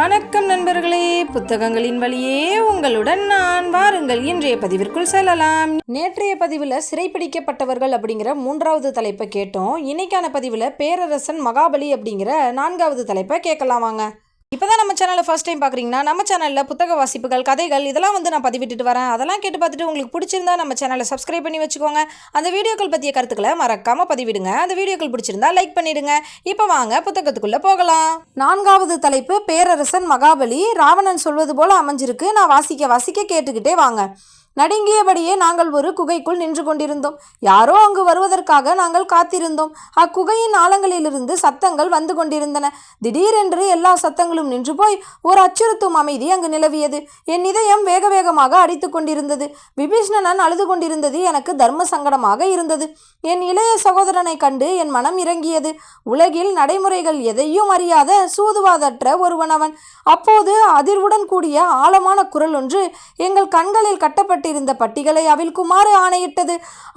வணக்கம் நண்பர்களே புத்தகங்களின் வழியே உங்களுடன் நான் வாருங்கள். இன்றைய பதிவிற்குள் செல்லலாம். நேற்றைய பதிவில் சிறைப்பிடிக்கப்பட்டவர்கள் அப்படிங்கிற மூன்றாவது தலைப்பை கேட்டோம். இன்னைக்கான பதிவில் பேரரசன் மகாபலி அப்படிங்கிற நான்காவது தலைப்பை கேட்கலாம் வாங்க. இப்போதான் நம்ம சேனலை ஃபர்ஸ்ட் டைம் பார்க்குறீங்கன்னா நம்ம சேனலில் புத்தக வாசிப்புகள் கதைகள் இதெல்லாம் வந்து நான் பதிவிட்டுட்டு வரேன். அதெல்லாம் கேட்டு பார்த்துட்டு உங்களுக்கு பிடிச்சிருந்தா நம்ம சேனலை சப்ஸ்கிரைப் பண்ணி வச்சுக்கோங்க. அந்த வீடியோக்கள் பற்றிய கருத்துக்களை மறக்காமல் பதிவிடுங்க. அந்த வீடியோக்கள் பிடிச்சிருந்தா லைக் பண்ணிடுங்க. இப்போ வாங்க புத்தகத்துக்குள்ளே போகலாம். நான்காவது தலைப்பு பேரரசன் மகாபலி. ராவணன் சொல்வது போல் அமைஞ்சிருக்கு. நான் வாசிக்க வாசிக்க கேட்டுக்கிட்டே வாங்க. நடுங்கியபடியே நாங்கள் ஒரு குகைக்குள் நின்று கொண்டிருந்தோம். யாரோ அங்கு வருவதற்காக நாங்கள் காத்திருந்தோம். அக்குகையின் ஆழங்களிலிருந்து சத்தங்கள் வந்து கொண்டிருந்தன. திடீரென்று எல்லா சத்தங்களும் நின்று போய் ஒரு அச்சுறுத்தும் அமைதி அங்கு நிலவியது. என் இதயம் வேக வேகமாக அடித்து கொண்டிருந்தது. விபீஷ்ணனன் அழுது கொண்டிருந்தது எனக்கு தர்ம சங்கடமாக இருந்தது. என் இளைய சகோதரனை கண்டு என் மனம் இறங்கியது. உலகில் நடைமுறைகள் எதையும் அறியாத சூதுவாதற்ற ஒருவன் அவன் அப்போது அதிர்வுடன் கூடிய ஆழமான குரல் ஒன்று எங்கள் கண்களில் கட்டப்பட்ட கட்டப்பட்டிருந்த பட்டிகளை அவிழ்க்குமாறு ஆணையிட்டது.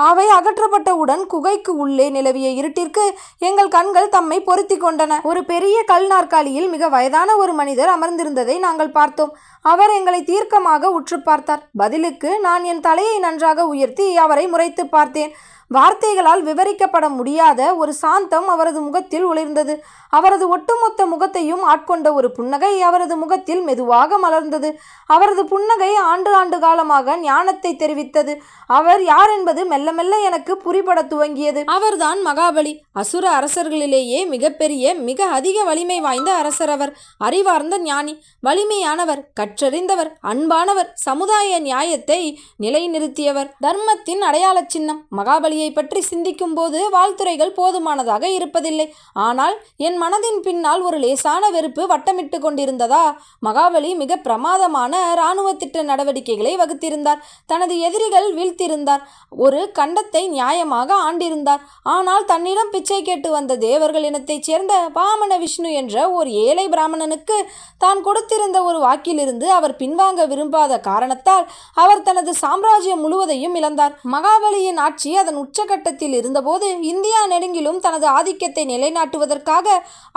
அவை அகற்றப்பட்டவுடன் குகைக்கு உள்ளே நிலவிய இருட்டிற்கு எங்கள் கண்கள் தம்மை பொருத்தி கொண்டன. ஒரு பெரிய கல் நாற்காலியில் மிக வயதான ஒரு மனிதர் அமர்ந்திருந்ததை நாங்கள் பார்த்தோம். அவர் எங்களை தீர்க்கமாக உற்று பார்த்தார். பதிலுக்கு நான் என் தலையை நன்றாக உயர்த்தி அவரை முறைத்து பார்த்தேன். வார்த்தைகளால் விவரிக்கப்பட முடியாத ஒரு சாந்தம் அவரது முகத்தில் ஒளிர்ந்தது. அவரது ஒட்டுமொத்த முகத்தையும் ஆட்கொண்ட ஒரு புன்னகை அவரது முகத்தில் மெதுவாக மலர்ந்தது. அவரது புன்னகை ஆண்டு ஆண்டு காலமாக ஞானத்தை தெரிவித்தது. அவர் யார் என்பது மெல்ல மெல்ல எனக்கு புரிபட துவங்கியது. அவர்தான் மகாபலி. அசுர அரசர்களிலேயே மிகப்பெரிய மிக அதிக வலிமை வாய்ந்த அரசர் அவர். அறிவார்ந்த ஞானி வலிமையானவர் கற்றறிந்தவர் அன்பானவர் சமுதாய நியாயத்தை நிலைநிறுத்தியவர். தர்மத்தின் அடையாள சின்னம் மகாபலியை பற்றி சிந்திக்கும் போது வாழ்த்துறைகள் போதுமானதாக இருப்பதில்லை. ஆனால் என் மனதின் பின்னால் ஒரு லேசான வெறுப்பு வட்டமிட்டு கொண்டிருந்ததா? மகாபலி மிக பிரமாதமான இராணுவ திட்ட நடவடிக்கைகளை வகுத்திருந்தார். தனது எதிரிகள் வீழ்த்திருந்தார். ஒரு கண்டத்தை நியாயமாக ஆண்டிருந்தார். ஆனால் தன்னிடம் பிச்சை கேட்டு வந்த தேவர்கள் இனத்தைச் சேர்ந்த பாமன விஷ்ணு என்ற ஒரு ஏழை பிராமணனுக்கு தான் கொடுத்திருந்த ஒரு வாக்கிலிருந்து அவர் பின்வாங்க விரும்பாத காரணத்தால் அவர் தனது சாம்ராஜ்யம் முழுவதையும் இழந்தார். மகாபலியின் ஆட்சி அதன் உச்சகட்டத்தில் இருந்தபோது இந்தியா நெடுங்கிலும் தனது ஆதிக்கத்தை நிலைநாட்டுவதற்காக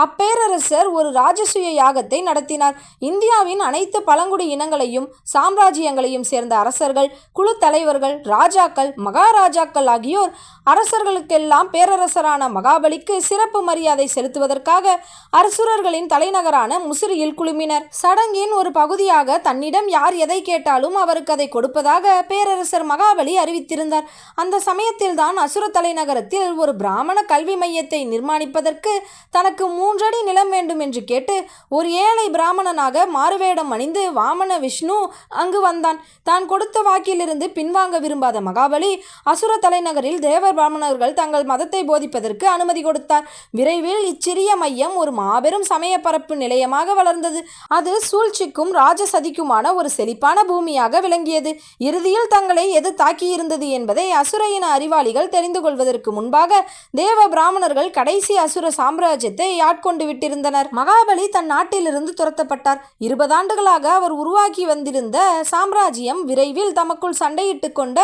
அப்பேரரசர் ஒரு ராஜசூய யாகத்தை நடத்தினார். இந்தியாவின் அனைத்து பழங்குடி இனங்களையும் சாம்ராஜ்யங்களையும் சேர்ந்த அரசர்கள் குழு தலைவர்கள் ராஜாக்கள் மகாராஜாக்கள் ஆகியோர் அரசர்களுக்கெல்லாம் பேரரசரான மகாபலிக்கு சிறப்பு மரியாதை செலுத்துவதற்காக அரசுரர்களின் தலைநகரான முசிறியில் குழுமினர். சடங்கின் ஒரு பகுதியாக தன்னிடம் யார் எதை கேட்டாலும் அவருக்கு அதை கொடுப்பதாக பேரரசர் மகாபலி அறிவித்திருந்தார். அந்த சமயத்தில் தான் அசுர தலைநகரத்தில் ஒரு பிராமண கல்வி மையத்தை நிர்மாணிப்பதற்கு தனக்கு மூன்றடி நிலம் வேண்டும் என்று கேட்டு ஒரு ஏழை பிராமணனாக மாறுவேடம் அணிந்து வாமன விஷ்ணு அங்கு வந்தான். தான் கொடுத்த வாக்கிலிருந்து பின்வாங்க விரும்பாத மகாபலி அசுர தலைநகரில் தேவர் பிராமணர்கள் தங்கள் மதத்தை போதிப்பதற்கு அனுமதி கொடுத்தார். விரைவில் இச்சிறிய மையம் ஒரு மாபெரும் சமய பரப்பு நிலையமாக வளர்ந்தது. அது சூழ்ச்சிக்கும் ராஜசதிக்குமான ஒரு செழிப்பான பூமியாக விளங்கியது. இறுதியில் தங்களை எது தாக்கியிருந்தது என்பதை அசுரையின் அறிவாளி அறிவாளிகள் தெரிந்து கொள்வதற்கு முன்பாக தேவ பிராமணர்கள் கடைசி அசுர சாம்ராஜ்யத்தை ஆட்கொண்டு விட்டிருந்தனர். மகாபலி தன் நாட்டிலிருந்து துரத்தப்பட்டார். இருபதாண்டுகளாக அவர் உருவாக்கி வந்திருந்த சாம்ராஜ்யம் விரைவில் தமக்குள் சண்டையிட்டு கொண்ட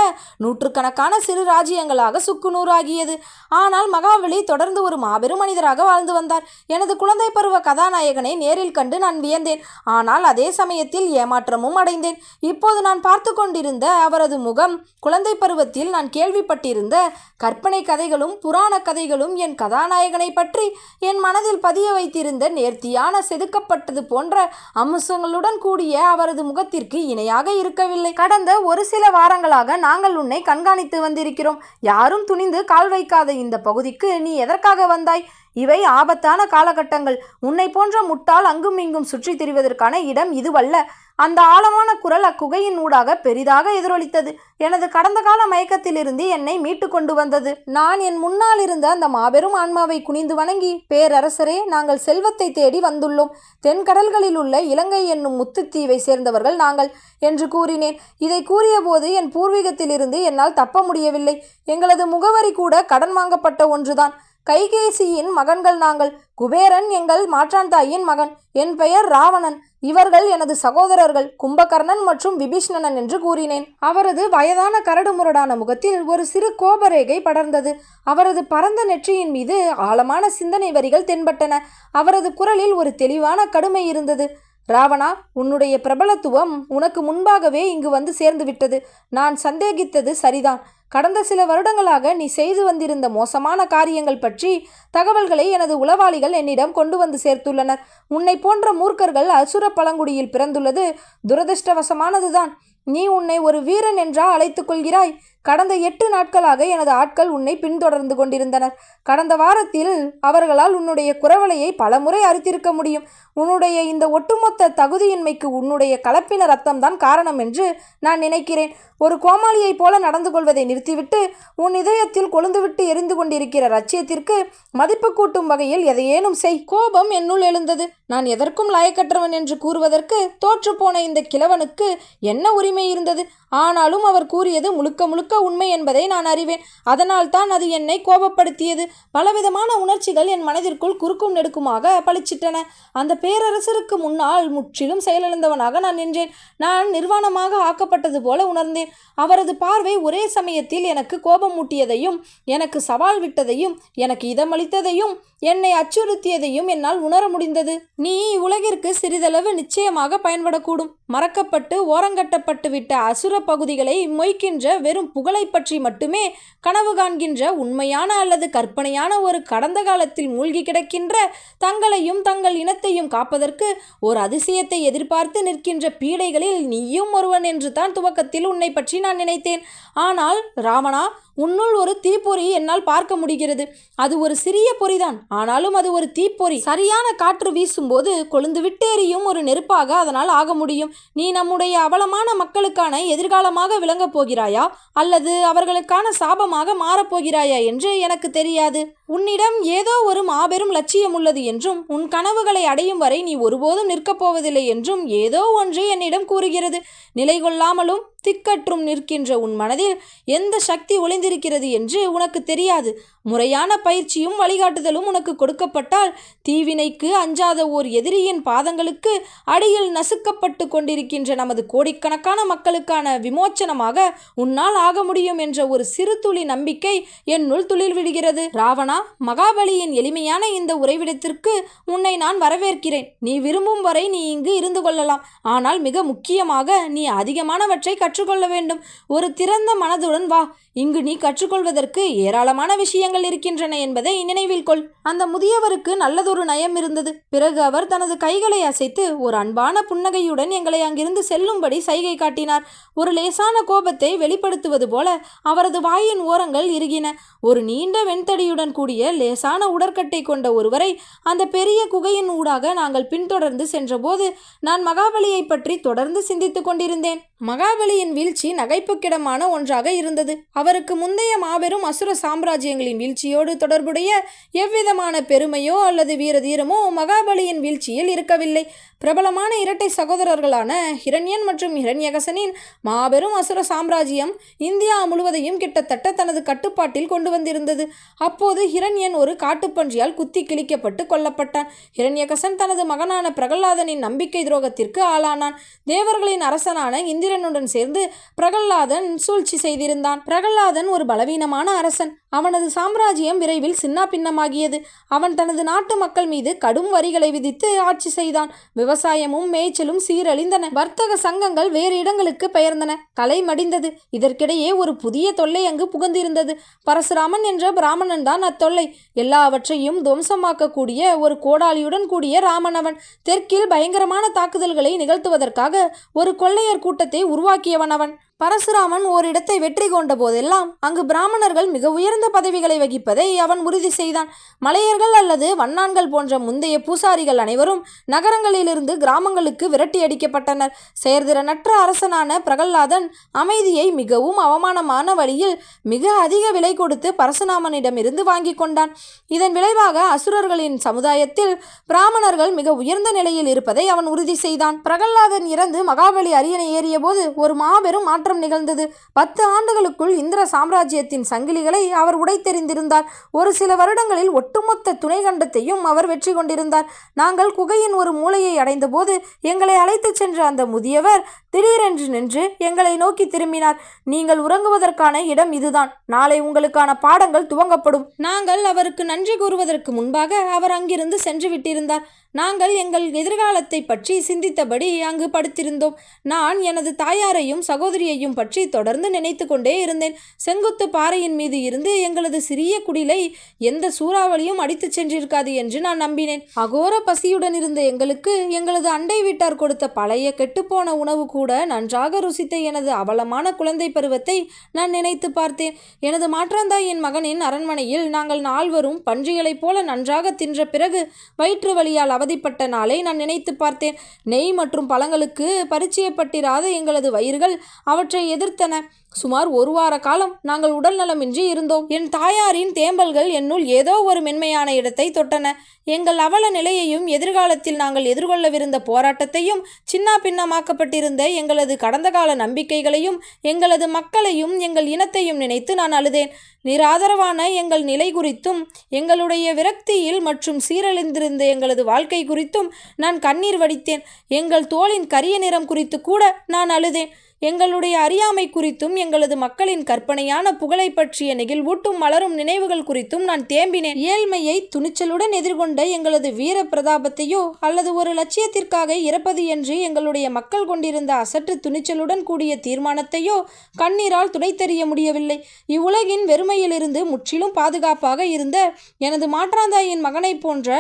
நூற்றுக்கணக்கான சிறு ராஜ்யங்களாக சுக்குநூறாகியது. ஆனால் மகாபலி தொடர்ந்து ஒரு மாபெரும் மனிதராக வாழ்ந்து வந்தார். எனது குழந்தை பருவ கதாநாயகனை நேரில் கண்டு நான் வியந்தேன். ஆனால் அதே சமயத்தில் ஏமாற்றமும் அடைந்தேன். இப்போது நான் பார்த்து கொண்டிருந்த அவரது முகம் குழந்தை பருவத்தில் நான் கேள்விப்பட்டிருந்த கற்பனை கதைகளும் புராண கதைகளும் என் கதாநாயகனை பற்றி என் மனதில் பதிய வைத்திருந்த நேர்த்தியான செதுக்கப்பட்டது போன்ற அம்சங்களுடன் கூடிய அவரது முகத்திற்கு இணையாக இருக்கவில்லை. கடந்த ஒரு சில வாரங்களாக நாங்கள் உன்னை கண்காணித்து வந்திருக்கிறோம். யாரும் துணிந்து கால் வைக்காத இந்த பகுதிக்கு நீ எதற்காக வந்தாய்? இவை ஆபத்தான காலகட்டங்கள். உன்னை போன்ற முட்டாள் அங்கும் இங்கும் சுற்றித் திரிவதற்கான இடம் இதுவல்ல. அந்த ஆழமான குரல் அக்குகையின் ஊடாக பெரிதாக எதிரொலித்தது. எனது கடந்த கால மயக்கத்திலிருந்து என்னை மீட்டு கொண்டு வந்தது. நான் என் முன்னால் இருந்த அந்த மாபெரும் ஆன்மாவை குனிந்து வணங்கி பேரரசரே நாங்கள் செல்வத்தை தேடி வந்துள்ளோம். தென்கடல்களில் உள்ள இலங்கை என்னும் முத்துத்தீவை சேர்ந்தவர்கள் நாங்கள் என்று கூறினேன். இதை கூறியபோது என் பூர்வீகத்திலிருந்து என்னால் தப்ப முடியவில்லை. எங்களது முகவரி கூட கடன் வாங்கப்பட்ட ஒன்றுதான். கைகேசியின் மகன்கள் நாங்கள். குபேரன் எங்கள் மாற்றான் தாயின் மகன். என் பெயர் ராவணன். இவர்கள் எனது சகோதரர்கள். கும்பகர்ணன் மற்றும் விபீஷ்ணனன் என்று கூறினேன். அவரது வயதான கரடுமுரடான முகத்தில் ஒரு சிறு கோபரேகை படர்ந்தது. அவரது பரந்த நெற்றியின் மீது ஆழமான சிந்தனை வரிகள் தென்பட்டன. அவரது குரலில் ஒரு தெளிவான கடுமை இருந்தது. ராவணா உன்னுடைய பிரபலத்துவம் உனக்கு முன்பாகவே இங்கு வந்து சேர்ந்து விட்டது. நான் சந்தேகித்தது சரிதான். கடந்த சில வருடங்களாக நீ செய்து வந்திருந்த மோசமான காரியங்கள் பற்றி தகவல்களை எனது உளவாளிகள் என்னிடம் கொண்டு வந்து சேர்த்துள்ளனர். உன்னை போன்ற மூர்க்கர்கள் அசுர பழங்குடியில் பிறந்துள்ளது துரதிருஷ்டவசமானதுதான். நீ உன்னை ஒரு வீரன் என்றா அழைத்துக் கொள்கிறாய். கடந்த எட்டு நாட்களாக எனது ஆட்கள் உன்னை பின்தொடர்ந்து கொண்டிருந்தனர். கடந்த வாரத்தில் அவர்களால் உன்னுடைய குரவலையை பலமுறை அறுத்திருக்க முடியும். உன்னுடைய இந்த ஒட்டுமொத்த தகுதியின்மைக்கு உன்னுடைய கலப்பின ரத்தம்தான் காரணம் என்று நான் நினைக்கிறேன். ஒரு கோமாளியைப் போல நடந்து கொள்வதை நிறுத்திவிட்டு உன் இதயத்தில் கொழுந்துவிட்டு எரிந்து கொண்டிருக்கிற லட்சியத்திற்கு மதிப்பு கூட்டும் வகையில் எதையேனும் செய். கோபம் என்னுள் எழுந்தது. நான் எதற்கும் லாயக்கற்றவன் என்று கூறுவதற்கு தோற்றுப்போன இந்த கிழவனுக்கு என்ன உரிமை இருந்தது? ஆனாலும் அவர் கூறியது முழுக்க முழுக்க உண்மை என்பதை நான் அறிவேன். அதனால் தான் அது என்னை கோபப்படுத்தியது. பலவிதமான உணர்ச்சிகள் என் மனதிற்குள் குறுக்கும் நெடுக்குமாக பளிச்சிட்டன. அந்த பேரரசருக்கு முன்னால் முற்றிலும் செயலிழந்தவனாக நான் நின்றேன். நான் நிர்வாணமாக ஆக்கப்பட்டது போல உணர்ந்தேன். அவரது பார்வை ஒரே சமயத்தில் எனக்கு கோபம் மூட்டியதையும் எனக்கு சவால் விட்டதையும் எனக்கு இதமளித்ததையும் என்னை அச்சுறுத்தியதையும் என்னால் உணர முடிந்தது. நீ உலகிற்கு சிறிதளவு நிச்சயமாக பயன்படக்கூடும். மறக்கப்பட்டு ஓரங்கட்டப்பட்டு விட்ட அசுர பகுதிகளை மொய்க்கின்ற வெறும் புகழை பற்றி மட்டுமே கனவு காண்கின்ற உண்மையான அல்லது கற்பனையான ஒரு கடந்த காலத்தில் மூழ்கி கிடக்கின்ற தங்களையும் தங்கள் இனத்தையும் காப்பதற்கு ஒரு அதிசயத்தை எதிர்பார்த்து நிற்கின்ற பீடைகளில் நீயும் ஒருவன் என்று தான் துவக்கத்தில் உன்னை பற்றி நான் நினைத்தேன். ஆனால் ராவணா உன்னுள் ஒரு தீப்பொறி என்னால் பார்க்க முடிகிறது. அது ஒரு சிறிய பொறிதான். ஆனாலும் அது ஒரு தீப்பொறி. சரியான காற்று வீசும்போது கொழுந்து விட்டேறியும் ஒரு நெருப்பாக அதனால் ஆக முடியும். நீ நம்முடைய அவலமான மக்களுக்கான எதிர்காலமாக விளங்கப் போகிறாயா? அல்லது அவர்களுக்கான சாபமாக மாறப்போகிறாயா என்று எனக்கு தெரியாது. உன்னிடம் ஏதோ ஒரு மாபெரும் லட்சியம் உள்ளது என்றும் உன் கனவுகளை அடையும் வரை நீ ஒருபோதும் நிற்கப் போவதில்லை என்றும் ஏதோ ஒன்று என்னிடம் கூறுகிறது. நிலை கொள்ளாமலும் திக்கற்றும் நிற்கின்ற உன் மனதில் எந்த சக்தி ஒளிந்திருக்கிறது என்று உனக்கு தெரியாது. முறையான பயிற்சியும் வழிகாட்டுதலும் உனக்கு கொடுக்கப்பட்டால் தீவினைக்கு அஞ்சாத ஓர் எதிரியின் பாதங்களுக்கு அடியில் நசுக்கப்பட்டு கொண்டிருக்கின்ற நமது கோடிக்கணக்கான மக்களுக்கான விமோச்சனமாக உன்னால் ஆக முடியும் என்ற ஒரு சிறு துளி நம்பிக்கை என்னுள் துளிர் விடுகிறது ராவணா மகாபலியின் எளிமையான இந்த உறைவிடத்திற்கு உன்னை நான் வரவேற்கிறேன். நீ விரும்பும் வரை நீ இங்கு இருந்து கொள்ளலாம். ஆனால் மிக முக்கியமாக நீ அதிகமானவற்றை கற்றுக்கொள்ள வேண்டும். ஒரு திறந்த மனதுடன் வா. இங்கு நீ கற்றுக்கொள்வதற்கு ஏராளமான விஷயங்கள் இருக்கின்றன என்பதை நினைவில் கொள். அந்த முதியவருக்கு நல்லதொரு நயம் இருந்தது. பிறகு அவர் தனது கைகளை அசைத்து ஒரு அன்பான புன்னகையுடன் எங்களை அங்கிருந்து செல்லும்படி சைகை காட்டினார். ஒரு லேசான கோபத்தை வெளிப்படுத்துவது போல அவரது வாயின் ஓரங்கள் இறுகின. ஒரு நீண்ட வெண்தடியுடன் கூடிய லேசான உடற்கட்டை கொண்ட ஒருவரை அந்த பெரிய குகையின் ஊடாக நாங்கள் பின்தொடர்ந்து சென்றபோது நான் மகாபலியை பற்றி தொடர்ந்து சிந்தித்துக் கொண்டிருந்தேன். மகாபலியின் வீழ்ச்சி நகைப்புக்கிடமான ஒன்றாக இருந்தது. அவருக்கு முந்தைய மாபெரும் அசுர சாம்ராஜ்யங்களின் வீழ்ச்சியோடு தொடர்புடைய எவ்விதமான பெருமையோ அல்லது வீரதீரமோ மகாபலியின் வீழ்ச்சியில் இருக்கவில்லை. பிரபலமான இரட்டை சகோதரர்களான ஹிரண்யன் மற்றும் ஹிரண்யகசனின் மாபெரும் அசுர சாம்ராஜ்யம் இந்தியா முழுவதையும் கிட்டத்தட்ட தனது கட்டுப்பாட்டில் கொண்டு வந்திருந்தது. அப்போது ஹிரண்யன் ஒரு காட்டுப்பன்றியால் குத்தி கிழிக்கப்பட்டு கொல்லப்பட்டான். ஹிரண்யகசன் தனது மகனான பிரகலாதனின் நம்பிக்கை துரோகத்திற்கு ஆளானான். தேவர்களின் அரசனான வீரனுடன் சேர்ந்து பிரகல்லாதன் சூழ்ச்சி செய்திருந்தான். பிரகல்லாதன் ஒரு பலவீனமான அரசன். அவனது சாம்ராஜ்யம் விரைவில் சின்னாபின்னமாகியது. அவன் தனது நாட்டு மக்கள் மீது கடும் வரிகளை விதித்து ஆட்சி செய்தான். விவசாயமும் மேய்ச்சலும் சீரழிந்தன. வர்த்தக சங்கங்கள் வேறு இடங்களுக்கு பெயர்ந்தன. கலை மடிந்தது. இதற்கிடையே ஒரு புதிய தொல்லை அங்கு புகுந்திருந்தது. பரசுராமன் என்ற பிராமணன் தான் அத்தொல்லை. எல்லாவற்றையும் துவம்சமாக்கக்கூடிய ஒரு கோடாலியுடன் கூடிய ராமன் அவன். தெற்கில் பயங்கரமான தாக்குதல்களை நிகழ்த்துவதற்காக ஒரு கொள்ளையர் கூட்டத்தை உருவாக்கியவன் அவன். பரசுராமன் ஓரிடத்தை வெற்றி கொண்ட போதெல்லாம் அங்கு பிராமணர்கள் மிக உயர்ந்த பதவிகளை வகிப்பதை அவன் உறுதி செய்தான். மலையர்கள் அல்லது வண்ணான்கள் போன்ற முந்தைய பூசாரிகள் அனைவரும் நகரங்களிலிருந்து கிராமங்களுக்கு விரட்டி அடிக்கப்பட்டனர். செயற்திறனற்ற அரசனான பிரகல்லாதன் அமைதியை மிகவும் அவமானமான வழியில் மிக அதிக விலை கொடுத்து பரசுராமனிடமிருந்து வாங்கி கொண்டான். இதன் விளைவாக அசுரர்களின் சமுதாயத்தில் பிராமணர்கள் மிக உயர்ந்த நிலையில் இருப்பதை அவன் உறுதி செய்தான். பிரகல்லாதன் இறந்து மகாபலி அரியணை ஏறியபோது ஒரு மாபெரும் மாற்றம் மாற்றம் நிகழ்ந்தது. பத்து ஆண்டுகளுக்குள் இந்திர சாம்ராஜ்யத்தின் சங்கிலிகளை அவர் உடைத்தெறிந்திருந்தார். ஒரு சில வருடங்களில் ஒட்டுமொத்த துணைக்கண்டத்தையும் அவர் வெற்றி கொண்டிருந்தார். நாங்கள் குகையின் ஒரு மூலையை அடைந்தபோது எங்களை அழைத்துச் சென்ற அந்த முதியவர் திடீரென்று நின்று எங்களை நோக்கி திரும்பினார். நீங்கள் உறங்குவதற்கான இடம் இதுதான். நாளை உங்களுக்கான பாடங்கள் துவங்கப்படும். நாங்கள் அவருக்கு நன்றி கூறுவதற்கு முன்பாக அவர் அங்கிருந்து சென்று விட்டிருந்தார் நாங்கள் எங்கள் எதிர்காலத்தை பற்றி சிந்தித்தபடி அங்கு படுத்திருந்தோம். நான் எனது தாயாரையும் சகோதரியையும் பற்றி தொடர்ந்து நினைத்து கொண்டே இருந்தேன். செங்குத்து பாறையின் மீது இருந்து எங்களது சிறிய குடிலை எந்த சூறாவளியும் அடித்துச் சென்றிருக்காது என்று நான் நம்பினேன். அகோர பசியுடன் இருந்த எங்களுக்கு எங்களது அண்டை வீட்டார் கொடுத்த பழைய கெட்டுப்போன உணவு கூட நன்றாக ருசித்த எனது அவலமான குழந்தை பருவத்தை நான் நினைத்து பார்த்தேன். எனது மாற்றாந்தாயின் மகனின் அரண்மனையில் நாங்கள் நால்வரும் பன்றிகளைப் போல நன்றாக தின்ற பிறகு வயிற்று வழியால் அவதிப்பட்ட நாளை நான் நினைத்து பார்த்தேன். நெய் மற்றும் பழங்களுக்கு பரிச்சயப்பட்டிராத எங்களது வயிறுகள் அவற்றை எதிர்த்தன. சுமார் ஒரு வார காலம் நாங்கள் உடல் நலமின்றி இருந்தோம். என் தாயாரின் தேம்பல்கள் என்னுள் ஏதோ ஒரு மென்மையான இடத்தை தொட்டன. எங்கள் அவல நிலையையும் எதிர்காலத்தில் நாங்கள் எதிர்கொள்ளவிருந்த போராட்டத்தையும் சின்ன பின்னமாக்கப்பட்டிருந்த எங்களது கடந்த கால நம்பிக்கைகளையும் எங்களது மக்களையும் எங்கள் இனத்தையும் நினைத்து நான் அழுதேன். நிராதரவான எங்கள் நிலை குறித்தும் எங்களுடைய விரக்தியில் மற்றும் சீரழிந்திருந்த எங்களது வாழ்க்கை குறித்தும் நான் கண்ணீர் வடித்தேன். எங்கள் தோளின் கரிய நிறம் குறித்து கூட நான் அழுதேன். எங்களுடைய அறியாமை குறித்தும் எங்களது மக்களின் கற்பனையான புகழை பற்றிய நெகிழ்வூட்டும் மலரும் நினைவுகள் குறித்தும் நான் தேம்பினேன். ஏழ்மையை துணிச்சலுடன் எதிர்கொண்ட எங்களது வீர பிரதாபத்தையோ அல்லது ஒரு லட்சியத்திற்காக இறப்பது என்று எங்களுடைய மக்கள் கொண்டிருந்த அசற்று துணிச்சலுடன் கூடிய தீர்மானத்தையோ கண்ணீரால் துணைத்தறிய முடியவில்லை. இவ்வுலகின் வெறுமையிலிருந்து முற்றிலும் பாதுகாப்பாக இருந்த எனது மாற்றாந்தாயின் மகனைப் போன்ற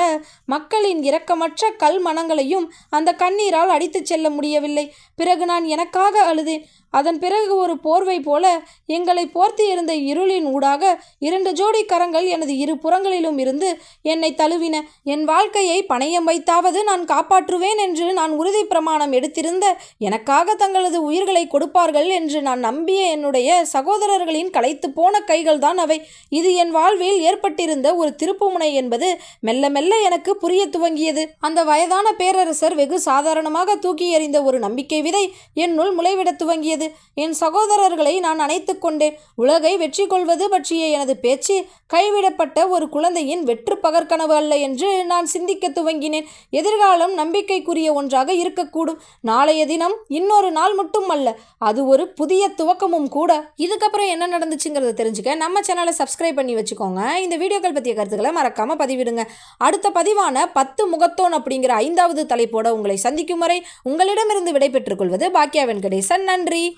மக்களின் இரக்கமற்ற கல் மனங்களையும் அந்த கண்ணீரால் அடித்துச் செல்ல முடியவில்லை. பிறகு நான் எனக்காக அழுதேன் அதன் பிறகு ஒரு போர்வை போல எங்களை போர்த்தி இருந்த இருளின் ஊடாக இரண்டு ஜோடி கரங்கள் எனது இரு புறங்களிலும் இருந்து என்னை தழுவின. என் வாழ்க்கையை பணயம் வைத்தாவது நான் காப்பாற்றுவேன் என்று நான் உறுதி பிரமாணம் எடுத்திருந்த எனக்காக தங்களது உயிர்களை கொடுப்பார்கள் என்று நான் நம்பிய என்னுடைய சகோதரர்களின் களைத்து போன கைகள்தான் அவை. இது என் வாழ்வில் ஏற்பட்டிருந்த ஒரு திருப்புமுனை என்பது மெல்ல மெல்ல எனக்கு புரிய துவங்கியது. அந்த வயதான பேரரசர் வெகு சாதாரணமாக தூக்கி எறிந்த ஒரு நம்பிக்கை விதை என்னுள் முளைவிடத் துவங்கியது. என் சகோதரர்களை நான் அணைத்து கொண்டேன். உலகை வெற்றி கொள்வது பற்றிய எனது பேச்சு கைவிடப்பட்ட ஒரு குழந்தையின் வெற்று பகற்கனவு அல்ல என்று நான் சிந்திக்க துவங்கினேன். எதிர்காலம் நம்பிக்கைக்குரிய ஒன்றாக இருக்கக்கூடும். நாளைய தினம் இன்னொரு நாள் மட்டும் அல்ல அது ஒரு புதிய துவக்கமும் கூட. இதுக்கப்புறம் என்ன நடந்துச்சுங்கிறத தெரிஞ்சுக்க நம்ம சேனலை சப்ஸ்கிரைப் பண்ணி வச்சுக்கோங்க. இந்த வீடியோக்கள் பற்றிய கருத்துக்களை மறக்காம பதிவிடுங்க. அடுத்த பதிவான பத்து முகத்தோன் அப்படிங்கிற ஐந்தாவது தலைப்போட உங்களை சந்திக்கும் வரை உங்களிடமிருந்து விடைபெற்றுக் கொள்வது பாக்கியா வெங்கடேசன் நன்றி.